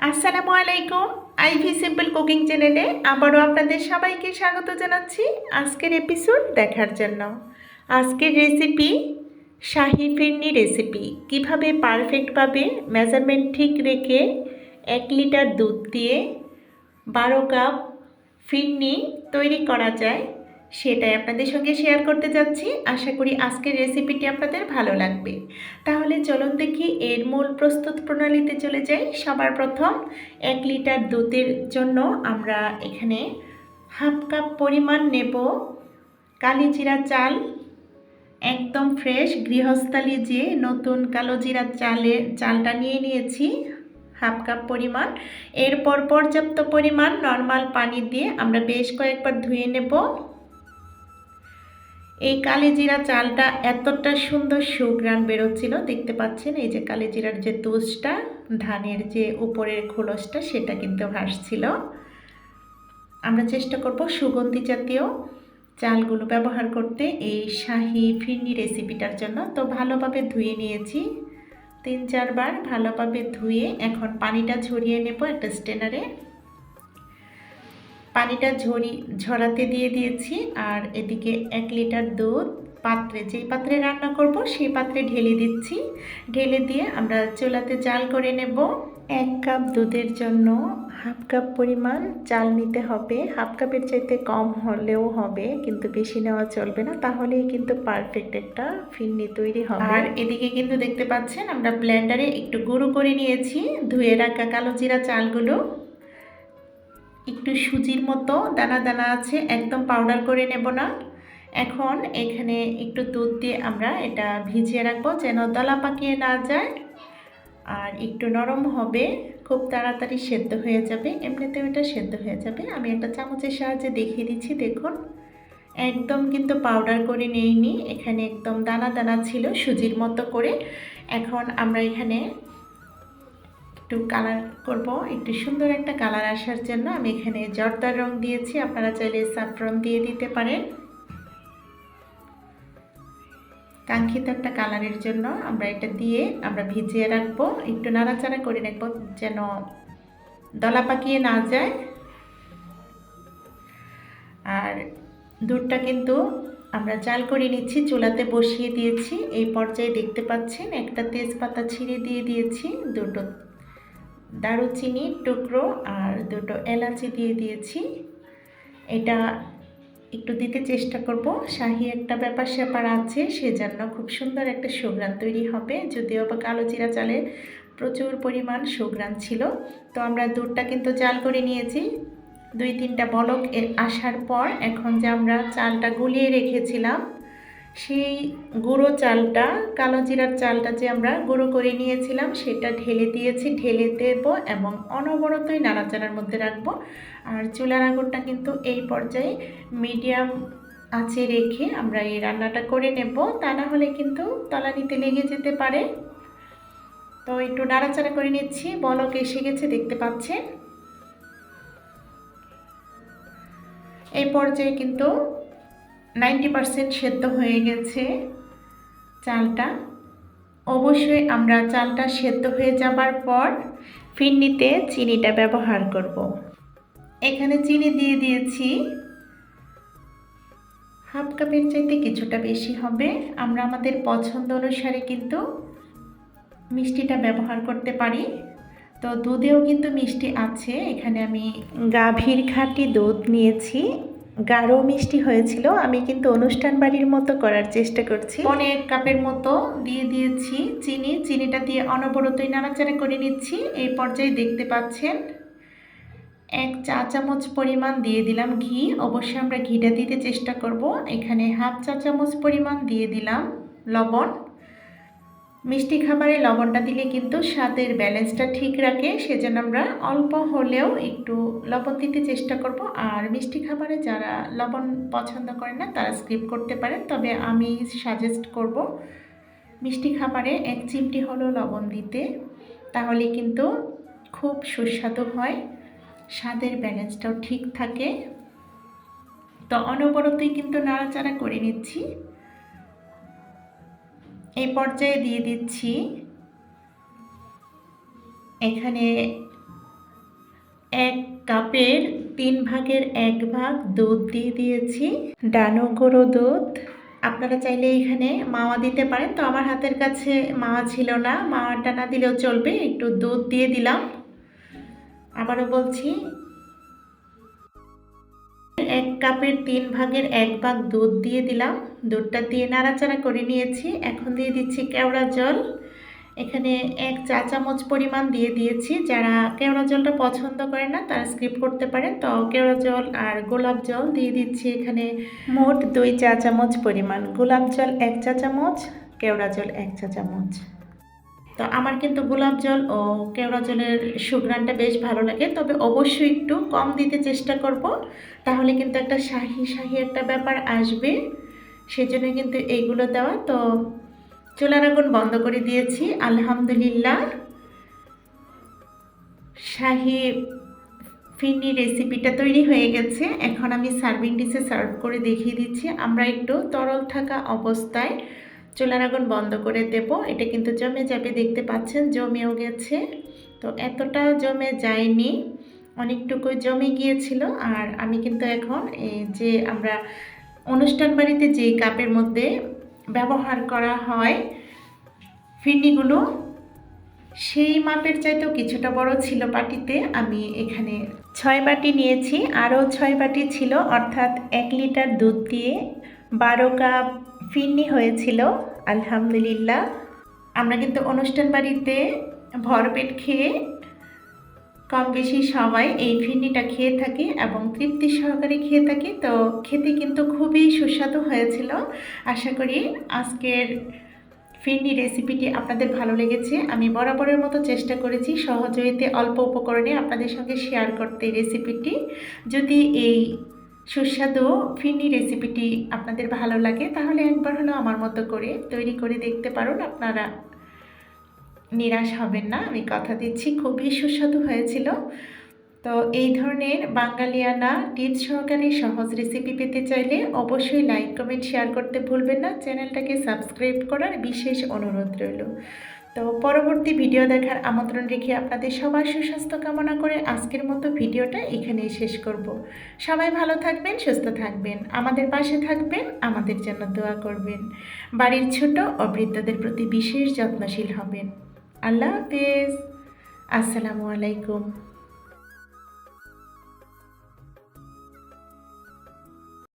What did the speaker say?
আসসালামু আলাইকুম, ivy simple cooking চ্যানেলে আবারও আপনাদের সবাইকে স্বাগত জানাচ্ছি আজকের এপিসোড দেখার জন্য। আজকের রেসিপি শাহি ফিরনি রেসিপি কীভাবে পারফেক্টভাবে মেজারমেন্ট ঠিক রেখে এক লিটার দুধ দিয়ে বারো কাপ ফিরনি তৈরি করা যায় সেটাই আপনাদের সঙ্গে শেয়ার করতে যাচ্ছি। আশা করি আজকের রেসিপিটি আপনাদের ভালো লাগবে। তাহলে চলুন দেখি এর মূল প্রস্তুত প্রণালীতে চলে যাই। সবার প্রথম এক লিটার দুধের জন্য আমরা এখানে হাফ কাপ পরিমাণ নেব কালিজিরা চাল। একদম ফ্রেশ গৃহস্থালি যে নতুন কালো জিরা চালের চালটা নিয়ে নিয়েছি, হাফ কাপ পরিমাণ। এরপর পর্যাপ্ত পরিমাণ নর্মাল পানি দিয়ে আমরা বেশ কয়েকবার ধুয়ে নেব। এই কালিজিরা চালটা এতটা সুন্দর সুগ্রান বেরোচ্ছিল, দেখতে পাচ্ছেন? এই যে কালিজিরার যে তুষটা, ধানের যে উপরের খোলসটা, সেটা কিন্তু ভাসছিল। আমরা চেষ্টা করব সুগন্ধি জাতীয় চালগুলো ব্যবহার করতে। এই শাহি ফিরনি রেসিপিটার জন্য তো ভালোভাবে ধুয়ে নিয়েছি। তিন, চারবার ভালোভাবে ধুয়ে এখন পানিটা ঝরিয়ে নেব একটা স্টেনারে পানিটা ঝরি, ঝরাতে দিয়ে দিয়েছি আর এদিকে এক লিটার দুধ পাত্রে, যেই পাত্রে রান্না করব সেই পাত্রে ঢেলে দিচ্ছি। ঢেলে দিয়ে আমরা চুলাতে চাল করে নেব। এক কাপ দুধের জন্য হাফ কাপ পরিমাণ চাল নিতে হবে। হাফ কাপের চাইতে কম হলেও হবে, কিন্তু বেশি নেওয়া চলবে না। তাহলেই কিন্তু পারফেক্ট একটা ফিরনি তৈরি হবে। আর এদিকে কিন্তু দেখতে পাচ্ছেন, আমরা ব্লেন্ডারে একটু গুঁড়ো করে নিয়েছি। ধুয়ে রাখা কালো জিরা চালগুলো। একটু সুজির মতো, দানা দানা আছে, একদম পাউডার করে নেব না। এখন এখানে একটু দুধ দিয়ে আমরা এটা ভিজিয়ে রাখব যেন দলা পাকিয়ে না যায়। আর একটু নরম হবে, খুব তাড়াতাড়ি সেদ্ধ হয়ে যাবে। এমনিতেও এটা সেদ্ধ হয়ে যাবে। আমি একটা চামচের সাহায্যে দেখিয়ে দিচ্ছি, দেখুন। একদম কিন্তু পাউডার করে নেইনি। এখানে একদম দানা দানা ছিল সুজির মতো করে। এখন আমরা এখানে একটু কালার করব, একটু সুন্দর একটা কালার আসার জন্য আমি এখানে জর্দার রং দিয়েছি, আপনারা চাইলে সাফরন দিয়ে দিতে পারেন। কাঙ্ক্ষিত একটা কালারের জন্য আমরা এটা দিয়ে আমরা ভিজিয়ে রাখব, একটু নাড়াচাড়া করে রাখব যেন দলা পাকিয়ে না যায়। আর দুধটা কিন্তু আমরা চাল করে নিচ্ছি, চুলাতে বসিয়ে দিয়েছি, এই পর্যায়ে দেখতে পাচ্ছেন একটা তেজপাতা ছিঁড়ে দিয়ে দিয়েছি, দুটো দারুচিনির টুকরো আর দুটো এলাচি দিয়ে দিয়েছি। এটা একটু দিতে চেষ্টা করব। শাহি একটা ব্যাপার স্যাপার আছে, সেজন্য খুব সুন্দর একটা সুগ্রান তৈরি হবে। যদিও বা কালো জিরা চালে প্রচুর পরিমাণ সুগ্রান ছিল। তো আমরা দুধটা কিন্তু জাল করে নিয়েছি। দুই তিনটা বলক এর আসার পর এখন যে আমরা চালটা গুলিয়ে রেখেছিলাম সেই গুঁড়ো চালটা, কালো জিরার চালটা যে আমরা গুঁড়ো করে নিয়েছিলাম, সেটা ঢেলে দিয়েছি। ঢেলে দেব এবং অনবরতই নাড়াচাড়ার মধ্যে রাখব। আর চুলার আগুনটা কিন্তু এই পর্যায়ে মিডিয়াম আছে রেখে আমরা এই রান্নাটা করে নেব। তা না হলে কিন্তু তলানিতে লেগে যেতে পারে। তো একটু নাড়াচাড়া করে নিচ্ছি। বলক এসে গেছে, দেখতে পাচ্ছেন? এই পর্যায়ে কিন্তু নাইনটি পারসেন্ট সেদ্ধ হয়ে গেছে চালটা। অবশ্যই আমরা চালটা সেদ্ধ হয়ে যাবার পর ফিন্নিতে চিনিটা ব্যবহার করব। এখানে চিনি দিয়ে দিয়েছি। হাফ কাপের চাইতে কিছুটা বেশি হবে। আমরা আমাদের পছন্দ অনুসারে কিন্তু মিষ্টিটা ব্যবহার করতে পারি। তো দুধেও কিন্তু মিষ্টি আছে। এখানে আমি গাভীর খাঁটি দুধ নিয়েছি। গাঢ় মিষ্টি হয়েছিল। আমি কিন্তু অনুষ্ঠান বাড়ির মতো করার চেষ্টা করছি। অনেক কাপের মতো দিয়ে দিয়েছি চিনি। চিনিটা দিয়ে অনবরতই নাড়াচাড়া করে নিচ্ছি। এই পর্যায়ে দেখতে পাচ্ছেন, এক চা চামচ পরিমাণ দিয়ে দিলাম ঘি। অবশ্যই আমরা ঘিটা দিতে চেষ্টা করব। এখানে হাফ চা চামচ পরিমাণ দিয়ে দিলাম লবণ। মিষ্টি খাবারে লবণটা দিলে কিন্তু স্বাদের ব্যালেন্সটা ঠিক রাখে, সেজন্য আমরা অল্প হলেও একটু লবণ দিতে চেষ্টা করব। আর মিষ্টি খাবারে যারা লবণ পছন্দ করে না, তারা স্কিপ করতে পারেন। তবে আমি সাজেস্ট করব মিষ্টি খাবারে এক চিমটি হলেও লবণ দিতে, তাহলে কিন্তু খুব সুস্বাদু হয়, স্বাদের ব্যালেন্সটাও ঠিক থাকে। তো অনবরতই কিন্তু নাড়াচাড়া করে নিচ্ছি। এই পর্যায়ে দিয়ে দিচ্ছি। এখানে এক কাপের তিন ভাগের এক ভাগ দুধ দিয়ে দিয়েছি। ডানো গুঁড়ো দুধ। আপনারা চাইলে এখানে মাওয়া দিতে পারেন। তো আমার হাতের কাছে মাওয়া ছিল না। মাওয়াটা না দিলেও চলবে। একটু দুধ দিয়ে দিলাম। আবারও বলছি এক কাপের তিন ভাগের এক ভাগ দুধ দিয়ে দিলাম। দুধটা দিয়ে নাড়াচাড়া করে নিয়েছি। এখন দিয়ে দিচ্ছি কেওড়া জল। এখানে এক চা চামচ পরিমাণ দিয়ে দিয়েছি। যারা কেওড়া জলটা পছন্দ করে না, তারা স্কিপ করতে পারেন। তো কেওড়া জল আর গোলাপ জল দিয়ে দিচ্ছি এখানে মোট দুই চা চামচ পরিমাণ। গোলাপ জল এক চা চামচ, কেওড়া জল এক চা চামচ। তো আমার কিন্তু গোলাপ জল ও কেওড়া জলের সুগ্রানটা বেশ ভালো লাগে। তবে অবশ্যই একটু কম দিতে চেষ্টা করব। তাহলে কিন্তু একটা শাহি শাহি একটা ব্যাপার আসবে। সেজন্য কিন্তু এইগুলো দেওয়া। তো চুলার আগুন বন্ধ করে দিয়েছি। আলহামদুলিল্লাহ। শাহি ফিরনি রেসিপিটা তৈরি হয়ে গেছে। এখন আমি সার্ভিং ডিশে সার্ভ করে দেখিয়ে দিচ্ছি। আমরা একটু তরল থাকা অবস্থায় চুলার আগুন বন্ধ করে দেব। এটা কিন্তু জমে যাবে, দেখতে পাচ্ছেন, জমেও গেছে। তো এতটা জমে যায়নি অনেকটুকু জমে গিয়েছিল। আর আমি কিন্তু এখন এই যে আমরা অনুষ্ঠান বাড়িতে যে কাপের মধ্যে ব্যবহার করা হয়, ফিরনিগুলো, সেই মাপের চাইতেও কিছুটা বড় ছিল বাটিতে। আমি এখানে ছয় বাটি নিয়েছি, আরও ছয় বাটি ছিল। অর্থাৎ এক লিটার দুধ দিয়ে বারো কাপ ফিরনি হয়েছিল, আলহামদুলিল্লাহ। আমরা কিন্তু অনুষ্ঠান বাড়িতে ভরপেট খেয়ে কম বেশি সবাই এই ফিরনিটা খেয়ে থাকি এবং তৃপ্তি সহকারে খেয়ে থাকি। তো খেতে কিন্তু খুবই সুস্বাদু হয়েছিল। আশা করি আজকের ফিরনি রেসিপিটি আপনাদের ভালো লেগেছে। আমি বরাবরের মতো চেষ্টা করেছি সহজইতে অল্প উপকরণে আপনাদের সঙ্গে শেয়ার করতে রেসিপিটি। যদি এই সুস্বাদু ফিরনি রেসিপিটি আপনাদের ভালো লাগে, তাহলে একবার হলো আমার মতো করে তৈরি করে দেখতে পারুন। আপনারা নিরাশ হবেন না, আমি কথা দিচ্ছি, খুবই সুস্বাদু হয়েছিল। তো এই ধরনের বাঙালিয়ানা টিপস সহকারে সহজ রেসিপি পেতে চাইলে অবশ্যই লাইক, কমেন্ট, শেয়ার করতে ভুলবেন না। চ্যানেলটাকে সাবস্ক্রাইব করার বিশেষ অনুরোধ রইল। তো পরবর্তী ভিডিও দেখার আমন্ত্রণ রেখে আপনাদের সবার সুস্বাস্থ্য কামনা করে আজকের মতো ভিডিওটা এখানেই শেষ করব। সবাই ভালো থাকবেন, সুস্থ থাকবেন, আমাদের পাশে থাকবেন, আমাদের জন্য দোয়া করবেন। বাড়ির ছোট ও বৃদ্ধদের প্রতি বিশেষ যত্নশীল হবেন। আল্লাহ হাফেজ। আসসালামু আলাইকুম।